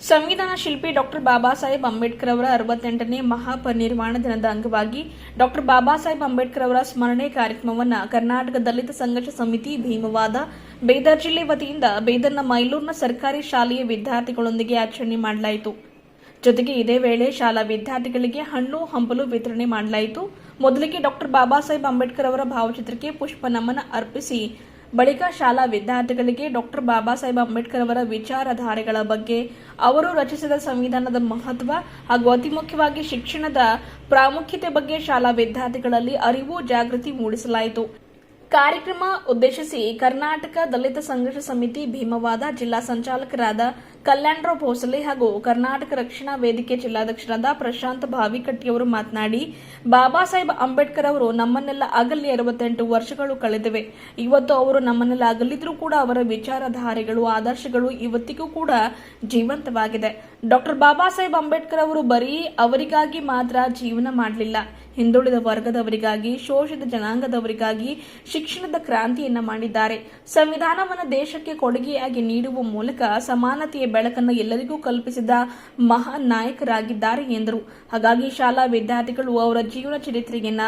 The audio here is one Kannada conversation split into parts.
ಸಂವಿಧಾನ ಶಿಲ್ಪಿ ಡಾಕ್ಟರ್ ಬಾಬಾ ಸಾಹೇಬ್ ಅಂಬೇಡ್ಕರ್ ಅವರ ಅರವತ್ತೆಂಟನೇ ಮಹಾಪರಿನಿರ್ವಾಣ ದಿನದ ಅಂಗವಾಗಿ ಡಾಕ್ಟರ್ ಬಾಬಾ ಸಾಹೇಬ್ ಅಂಬೇಡ್ಕರ್ ಅವರ ಸ್ಮರಣೆ ಕಾರ್ಯಕ್ರಮವನ್ನು ಕರ್ನಾಟಕ ದಲಿತ ಸಂಘರ್ಷ ಸಮಿತಿ ಭೀಮವಾದ ಬೇದರ್ ಜಿಲ್ಲೆ ವತಿಯಿಂದ ಬೀದರ್ನ ಮೈಲೂರಿನ ಸರ್ಕಾರಿ ಶಾಲೆಯ ವಿದ್ಯಾರ್ಥಿಗಳೊಂದಿಗೆ ಆಚರಣೆ ಮಾಡಲಾಯಿತು. ಜೊತೆಗೆ ಇದೇ ವೇಳೆ ಶಾಲಾ ವಿದ್ಯಾರ್ಥಿಗಳಿಗೆ ಹಣ್ಣು, ಹಂಪಲು ವಿತರಣೆ ಮಾಡಲಾಯಿತು. ಮೊದಲಿಗೆ ಡಾಕ್ಟರ್ ಬಾಬಾ ಸಾಹೇಬ್ ಅಂಬೇಡ್ಕರ್ ಅವರ ಭಾವಚಿತ್ರಕ್ಕೆ ಪುಷ್ಪ ನಮನ ಅರ್ಪಿಸಿ ಬಳಿಕ ಶಾಲಾ ವಿದ್ಯಾರ್ಥಿಗಳಿಗೆ ಡಾಕ್ಟರ್ ಬಾಬಾ ಸಾಹೇಬ್ ಅಂಬೇಡ್ಕರ್ ಅವರ ವಿಚಾರಧಾರೆಗಳ ಬಗ್ಗೆ ಅವರು ರಚಿಸಿದ ಸಂವಿಧಾನದ ಮಹತ್ವ ಹಾಗೂ ಅತಿ ಮುಖ್ಯವಾಗಿ ಶಿಕ್ಷಣದ ಪ್ರಾಮುಖ್ಯತೆ ಬಗ್ಗೆ ಶಾಲಾ ವಿದ್ಯಾರ್ಥಿಗಳಲ್ಲಿ ಅರಿವು ಜಾಗೃತಿ ಮೂಡಿಸಲಾಯಿತು. ಕಾರ್ಯಕ್ರಮ ಉದ್ದೇಶಿಸಿ ಕರ್ನಾಟಕ ದಲಿತ ಸಂಘರ್ಷ ಸಮಿತಿ ಭೀಮವಾದ ಜಿಲ್ಲಾ ಸಂಚಾಲಕರಾದ ಕಲ್ಯಾಣರಾವ್ ಭೋಸಲೆ ಹಾಗೂ ಕರ್ನಾಟಕ ರಕ್ಷಣಾ ವೇದಿಕೆ ಜಿಲ್ಲಾಧ್ಯಕ್ಷರಾದ ಪ್ರಶಾಂತ್ ಭಾವಿಕಟ್ಟಿಯವರು ಮಾತನಾಡಿ, ಬಾಬಾ ಸಾಹೇಬ್ ಅಂಬೇಡ್ಕರ್ ಅವರು ನಮ್ಮನ್ನೆಲ್ಲ ಅಗಲಿ ಅರವತ್ತೆಂಟು ವರ್ಷಗಳು ಕಳೆದಿವೆ. ಇವತ್ತು ಅವರು ನಮ್ಮನ್ನೆಲ್ಲ ಅಗಲಿದ್ರೂ ಕೂಡ ಅವರ ವಿಚಾರಧಾರೆಗಳು, ಆದರ್ಶಗಳು ಇವತ್ತಿಗೂ ಕೂಡ ಜೀವಂತವಾಗಿದೆ. ಡಾಕ್ಟರ್ ಬಾಬಾ ಸಾಹೇಬ್ ಅಂಬೇಡ್ಕರ್ ಅವರು ಬರೀ ಅವರಿಗಾಗಿ ಮಾತ್ರ ಜೀವನ ಮಾಡಲಿಲ್ಲ. ಹಿಂದುಳಿದ ವರ್ಗದವರಿಗಾಗಿ, ಶೋಷಿತ ಜನಾಂಗದವರಿಗಾಗಿ ಶಿಕ್ಷಣದ ಕ್ರಾಂತಿಯನ್ನ ಮಾಡಿದ್ದಾರೆ. ಸಂವಿಧಾನವನ್ನು ದೇಶಕ್ಕೆ ಕೊಡುಗೆಯಾಗಿ ನೀಡುವ ಮೂಲಕ ಸಮಾನತೆಯ ಬೆಳಕನ್ನು ಎಲ್ಲರಿಗೂ ಕಲ್ಪಿಸಿದ ಮಹಾನ್ ನಾಯಕರಾಗಿದ್ದಾರೆ ಎಂದರು. ಹಾಗಾಗಿ ಶಾಲಾ ವಿದ್ಯಾರ್ಥಿಗಳು ಅವರ ಜೀವನ ಚರಿತ್ರೆಯನ್ನ,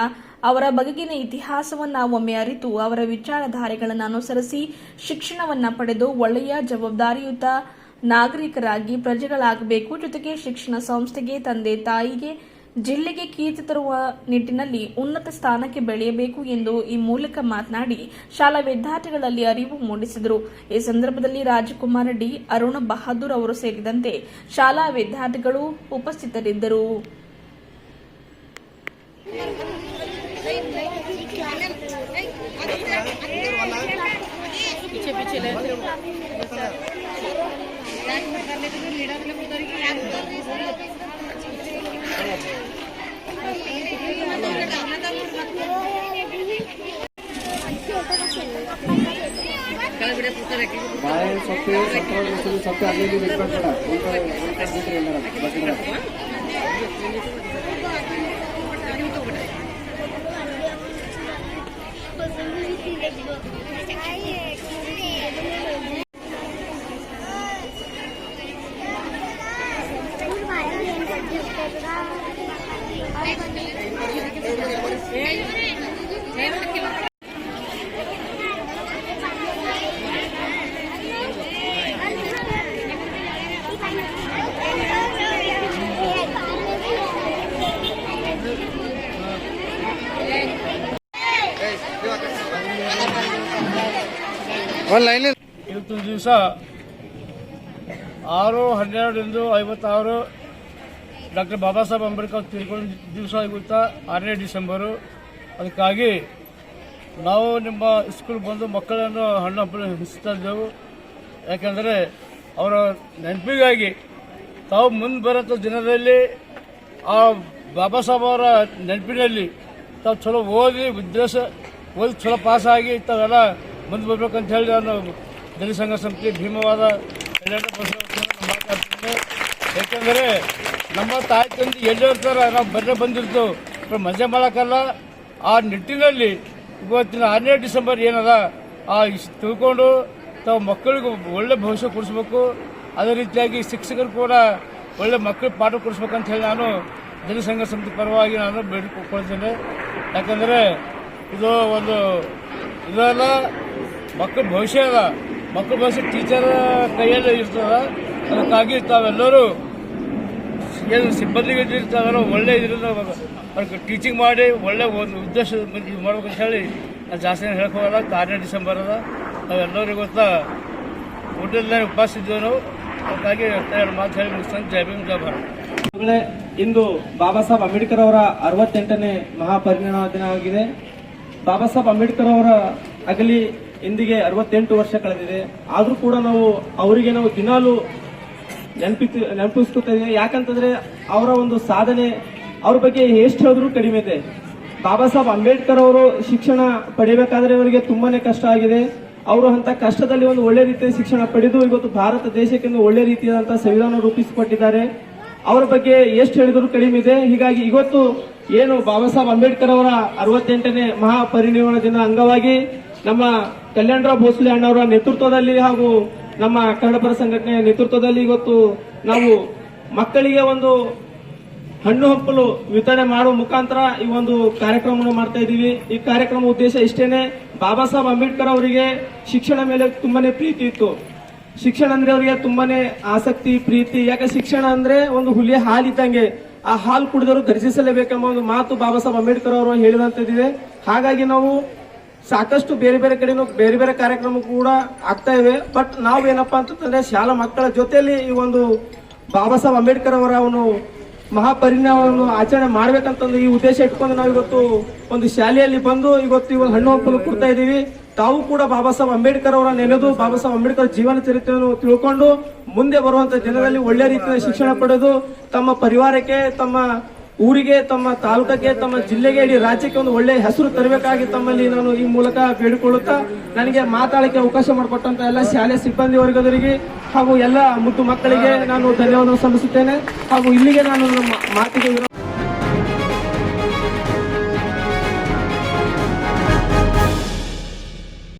ಅವರ ಬಗೆಗಿನ ಇತಿಹಾಸವನ್ನ ಒಮ್ಮೆ ಅರಿತು, ಅವರ ವಿಚಾರಧಾರೆಗಳನ್ನು ಅನುಸರಿಸಿ ಶಿಕ್ಷಣವನ್ನ ಪಡೆದು ಒಳ್ಳೆಯ ಜವಾಬ್ದಾರಿಯುತ ನಾಗರಿಕರಾಗಿ ಪ್ರಜೆಗಳಾಗಬೇಕು. ಜೊತೆಗೆ ಶಿಕ್ಷಣ ಸಂಸ್ಥೆಗೆ, ತಂದೆ ತಾಯಿಗೆ ಜಿಲ್ಲೆಗೆ ಕೀರ್ತಿ ತರುವ ನಿಟ್ಟಿನಲ್ಲಿ ಉನ್ನತ ಸ್ಥಾನಕ್ಕೆ ಬೆಳೆಯಬೇಕು ಎಂದು ಈ ಮೂಲಕ ಮಾತನಾಡಿ ಶಾಲಾ ವಿದ್ಯಾರ್ಥಿಗಳಲ್ಲಿ ಅರಿವು ಮೂಡಿಸಿದರು. ಈ ಸಂದರ್ಭದಲ್ಲಿ ರಾಜಕುಮಾರ ಡಿ ಅರುಣ ಬಹದ್ದೂರ್ ಅವರು ಸೇರಿದಂತೆ ಶಾಲಾ ವಿದ್ಯಾರ್ಥಿಗಳು ಉಪಸ್ಥಿತರಿದ್ದರು. बाय सबसे सत्रह सबसे आगे भी रिकॉर्ड करा उनका उनका दूसरे मेरा बकरा ಒಂದ್ ಕಡೆ ಬಿಟ್ರಿ ಎಲ್ಲಾರ ಬಕೆಟ್ನಾಗ. ಒಂದ್ ಲೈನ್ ಇವತ್ತಿನ ದಿವಸ ಆರು ಹನ್ನೆರಡರಿಂದ ಐವತ್ತಾರು ಡಾಕ್ಟರ್ ಬಾಬಾ ಸಾಹೇಬ್ ಅಂಬೇಡ್ಕರ್ ತೀರ್ಕೊಂಡ ದಿವಸ ಆಗುತ್ತಾ ಆರನೇ ಡಿಸೆಂಬರು. ಅದಕ್ಕಾಗಿ ನಾವು ನಿಮ್ಮ ಸ್ಕೂಲ್ ಬಂದು ಮಕ್ಕಳನ್ನು ಹಣ್ಣು ಹಂಪಲು ಹಿಸ್ತಾ ಇದ್ದೆವು. ಯಾಕೆಂದರೆ ಅವರ ನೆನಪಿಗಾಗಿ ತಾವು ಮುಂದೆ ಬರೋಂಥ ದಿನದಲ್ಲಿ ಆ ಬಾಬಾ ಸಾಹೇಬ್ ಅವರ ನೆನಪಿನಲ್ಲಿ ತಾವು ಚಲೋ ಓದಿ ವಿದ್ಯಾಸ ಓದಿ ಚಲೋ ಪಾಸಾಗಿ ತಾವೆಲ್ಲ ಮುಂದೆ ಬರ್ಬೇಕಂತ ಹೇಳಿ ನಾನು ದಲಿತ ಸಂಘ ಸಮಿತಿ ಭೀಮವಾದ ಮಾತಾಡ್ತೀನಿ ಯಾಕೆಂದರೆ ನಮ್ಮ ತಾಯಿ ತಂದೆ ಎಲ್ಲಿರ್ತಾರ ನಾವು ಬರೇ ಬಂದಿರ್ತೇವೆ ಮಜೆ ಮಾಡೋಕ್ಕಲ್ಲ. ಆ ನಿಟ್ಟಿನಲ್ಲಿ ಇವತ್ತಿನ ಆರನೇ ಡಿಸೆಂಬರ್ ಏನದ? ಆ ತಿಳ್ಕೊಂಡು ತಾವು ಮಕ್ಕಳಿಗೆ ಒಳ್ಳೆ ಭವಿಷ್ಯ ಕೊಡಿಸ್ಬೇಕು. ಅದೇ ರೀತಿಯಾಗಿ ಶಿಕ್ಷಕರು ಕೂಡ ಒಳ್ಳೆ ಮಕ್ಕಳಿಗೆ ಪಾಠ ಕೊಡಿಸ್ಬೇಕಂತ ಹೇಳಿ ನಾನು ಜನಸಂಘ ಸಂಘ ಸಮಿತಿ ಪರವಾಗಿ ನಾನು ಬೇಡಿಕೊಳ್ತೇನೆ ಯಾಕಂದರೆ ಇದು ಒಂದು ಇದೆಲ್ಲ ಮಕ್ಕಳ ಭವಿಷ್ಯ ಅದ ಮಕ್ಕಳ ಭವಿಷ್ಯ ಟೀಚರ್ ಕೈಯಲ್ಲಿ ಇರ್ತದ. ಅದಕ್ಕಾಗಿ ತಾವೆಲ್ಲರೂ ಏನು ಸಿಬ್ಬಂದಿಗೆ ಇರ್ತಾರೋ ಒಳ್ಳೆ ಇದರಿಂದ ಅವ್ರಿಗೆ ಟೀಚಿಂಗ್ ಮಾಡಿ ಒಳ್ಳೆ ಒಂದು ಉದ್ದೇಶ ಇದು ಮಾಡ್ಬೇಕಂತ ಹೇಳಿ ನಾನು ಜಾಸ್ತಿ ಏನು ಹೇಳಕ್ ಹೋಗಲ್ಲ. ಡಿಸೆಂಬರ್ ಅದ. ನಾವೆಲ್ಲರಿಗೂ ಗೊತ್ತಾ, ಊಟದಲ್ಲೇ ಉಪವಾಸ ಇದ್ದೇವೆ ನಾವು ಅದಕ್ಕಾಗಿ ಎರಡು ಮಾತು ಹೇಳಿ ಮುಗಿಸ್ತಾನೆ. ಜೈ ಭೀಮ್, ಜೈ ಭಾರತ್. ಇಂದು ಬಾಬಾ ಸಾಹೇಬ್ ಅಂಬೇಡ್ಕರ್ ಅವರ ಅರವತ್ತೆಂಟನೇ ಮಹಾಪರಿಣಾಮ ದಿನ ಆಗಿದೆ. ಬಾಬಾ ಸಾಹೇಬ್ ಅಂಬೇಡ್ಕರ್ ಅವರ ಅಗಲಿ ಇಂದಿಗೆ ಅರವತ್ತೆಂಟು ವರ್ಷ ಕಳೆದಿದೆ. ಆದರೂ ಕೂಡ ನಾವು ಅವರಿಗೆ ನಾವು ದಿನಾಲು ನೆನಪಿ ನೆನಪಿಸ್ಕೊತಾ ಯಾಕಂತಂದ್ರೆ ಅವರ ಒಂದು ಸಾಧನೆ, ಅವ್ರ ಬಗ್ಗೆ ಎಷ್ಟು ಹೇಳಿದ್ರು ಕಡಿಮೆ ಇದೆ. ಬಾಬಾ ಸಾಹೇಬ್ ಅಂಬೇಡ್ಕರ್ ಅವರು ಶಿಕ್ಷಣ ಪಡಿಬೇಕಾದ್ರೆ ಅವರಿಗೆ ತುಂಬಾನೇ ಕಷ್ಟ ಆಗಿದೆ. ಅವರು ಅಂತ ಕಷ್ಟದಲ್ಲಿ ಒಂದು ಒಳ್ಳೆ ರೀತಿಯ ಶಿಕ್ಷಣ ಪಡೆದು ಇವತ್ತು ಭಾರತ ದೇಶಕ್ಕೆ ಒಂದು ಒಳ್ಳೆ ರೀತಿಯಾದಂತಹ ಸಂವಿಧಾನ ರೂಪಿಸಿಕೊಟ್ಟಿದ್ದಾರೆ. ಅವರ ಬಗ್ಗೆ ಎಷ್ಟು ಹೇಳಿದ್ರು ಕಡಿಮೆ ಇದೆ. ಹೀಗಾಗಿ ಇವತ್ತು ಏನು ಬಾಬಾ ಸಾಹೇಬ್ ಅಂಬೇಡ್ಕರ್ ಅವರ ಅರವತ್ತೆಂಟನೇ ಮಹಾಪರಿನಿರ್ವಾಣ ದಿನ ಅಂಗವಾಗಿ ನಮ್ಮ ಕಲ್ಯಾಣರಾವ್ ಭೋಸ್ಲೆ ಅಣ್ಣವರ ನೇತೃತ್ವದಲ್ಲಿ ಹಾಗೂ ನಮ್ಮ ಕನ್ನಡಪರ ಸಂಘಟನೆಯ ನೇತೃತ್ವದಲ್ಲಿ ಇವತ್ತು ನಾವು ಮಕ್ಕಳಿಗೆ ಒಂದು ಹಣ್ಣು ಹಂಪಲು ವಿತರಣೆ ಮಾಡುವ ಮುಖಾಂತರ ಈ ಒಂದು ಕಾರ್ಯಕ್ರಮವನ್ನು ಮಾಡ್ತಾ ಇದ್ದೀವಿ. ಈ ಕಾರ್ಯಕ್ರಮ ಉದ್ದೇಶ ಇಷ್ಟೇನೆ, ಬಾಬಾ ಸಾಹೇಬ್ ಅಂಬೇಡ್ಕರ್ ಅವರಿಗೆ ಶಿಕ್ಷಣ ಮೇಲೆ ತುಂಬಾನೇ ಪ್ರೀತಿ ಇತ್ತು. ಶಿಕ್ಷಣ ಅಂದ್ರೆ ಅವರಿಗೆ ತುಂಬಾನೇ ಆಸಕ್ತಿ, ಪ್ರೀತಿ. ಯಾಕೆ ಶಿಕ್ಷಣ ಅಂದ್ರೆ ಒಂದು ಹುಲಿಯ ಹಾಲಿದ್ದಂಗೆ ಆ ಹಾಲು ಕುಡಿದವರು ಗರ್ಜಿಸಲೇಬೇಕೆಂಬ ಒಂದು ಮಾತು ಬಾಬಾ ಸಾಹೇಬ್ ಅಂಬೇಡ್ಕರ್ ಅವರು ಹೇಳಿದಂತಿದೆ ಹಾಗಾಗಿ ನಾವು ಸಾಕಷ್ಟು ಬೇರೆ ಬೇರೆ ಕಡೆನೂ ಬೇರೆ ಬೇರೆ ಕಾರ್ಯಕ್ರಮ ಕೂಡ ಆಗ್ತಾ ಇವೆ. ಬಟ್ ನಾವೇನಪ್ಪ ಅಂತಂದ್ರೆ ಶಾಲಾ ಮಕ್ಕಳ ಜೊತೆಯಲ್ಲಿ ಈ ಒಂದು ಬಾಬಾ ಸಾಹೇಬ್ ಅಂಬೇಡ್ಕರ್ ಅವರ ಅವನು ಮಹಾಪರಿಣಾಮವನ್ನು ಆಚರಣೆ ಮಾಡ್ಬೇಕಂತಂದು ಈ ಉದ್ದೇಶ ಇಟ್ಕೊಂಡು ನಾವು ಇವತ್ತು ಒಂದು ಶಾಲೆಯಲ್ಲಿ ಬಂದು ಇವತ್ತು ಇವಾಗ ಹಣ್ಣು ಹಂಪಲು ಕೊಡ್ತಾ ಇದ್ದೀವಿ. ತಾವು ಕೂಡ ಬಾಬಾ ಸಾಹೇಬ್ ಅಂಬೇಡ್ಕರ್ ಅವರ ನೆನೆದು ಬಾಬಾ ಸಾಹೇಬ್ ಅಂಬೇಡ್ಕರ್ ಜೀವನ ಚರಿತ್ರೆಯನ್ನು ತಿಳ್ಕೊಂಡು ಮುಂದೆ ಬರುವಂತ ಜನರಲ್ಲಿ ಒಳ್ಳೆ ರೀತಿಯ ಶಿಕ್ಷಣ ಪಡೆದು ತಮ್ಮ ಪರಿವಾರಕ್ಕೆ ತಮ್ಮ ಊರಿಗೆ, ತಮ್ಮ ತಾಲೂಕಕ್ಕೆ, ತಮ್ಮ ಜಿಲ್ಲೆಗೆ ಇಡೀ ರಾಜ್ಯಕ್ಕೆ ಒಂದು ಒಳ್ಳೆ ಹೆಸರು ತರಬೇಕಾಗಿ ತಮ್ಮಲ್ಲಿ ನಾನು ಈ ಮೂಲಕ ಬೇಡಿಕೊಳ್ಳುತ್ತಾ, ನನಗೆ ಮಾತಾಡಕ್ಕೆ ಅವಕಾಶ ಮಾಡಿಕೊಟ್ಟಂತ ಎಲ್ಲ ಶಾಲೆ ಸಿಬ್ಬಂದಿ ವರ್ಗದವರಿಗೆ ಹಾಗೂ ಎಲ್ಲ ಮುದ್ದು ಮಕ್ಕಳಿಗೆ ನಾನು ಧನ್ಯವಾದ ಸಲ್ಲಿಸುತ್ತೇನೆ ಹಾಗೂ ಇಲ್ಲಿಗೆ ನಾನು ಮಾತಿಗೆ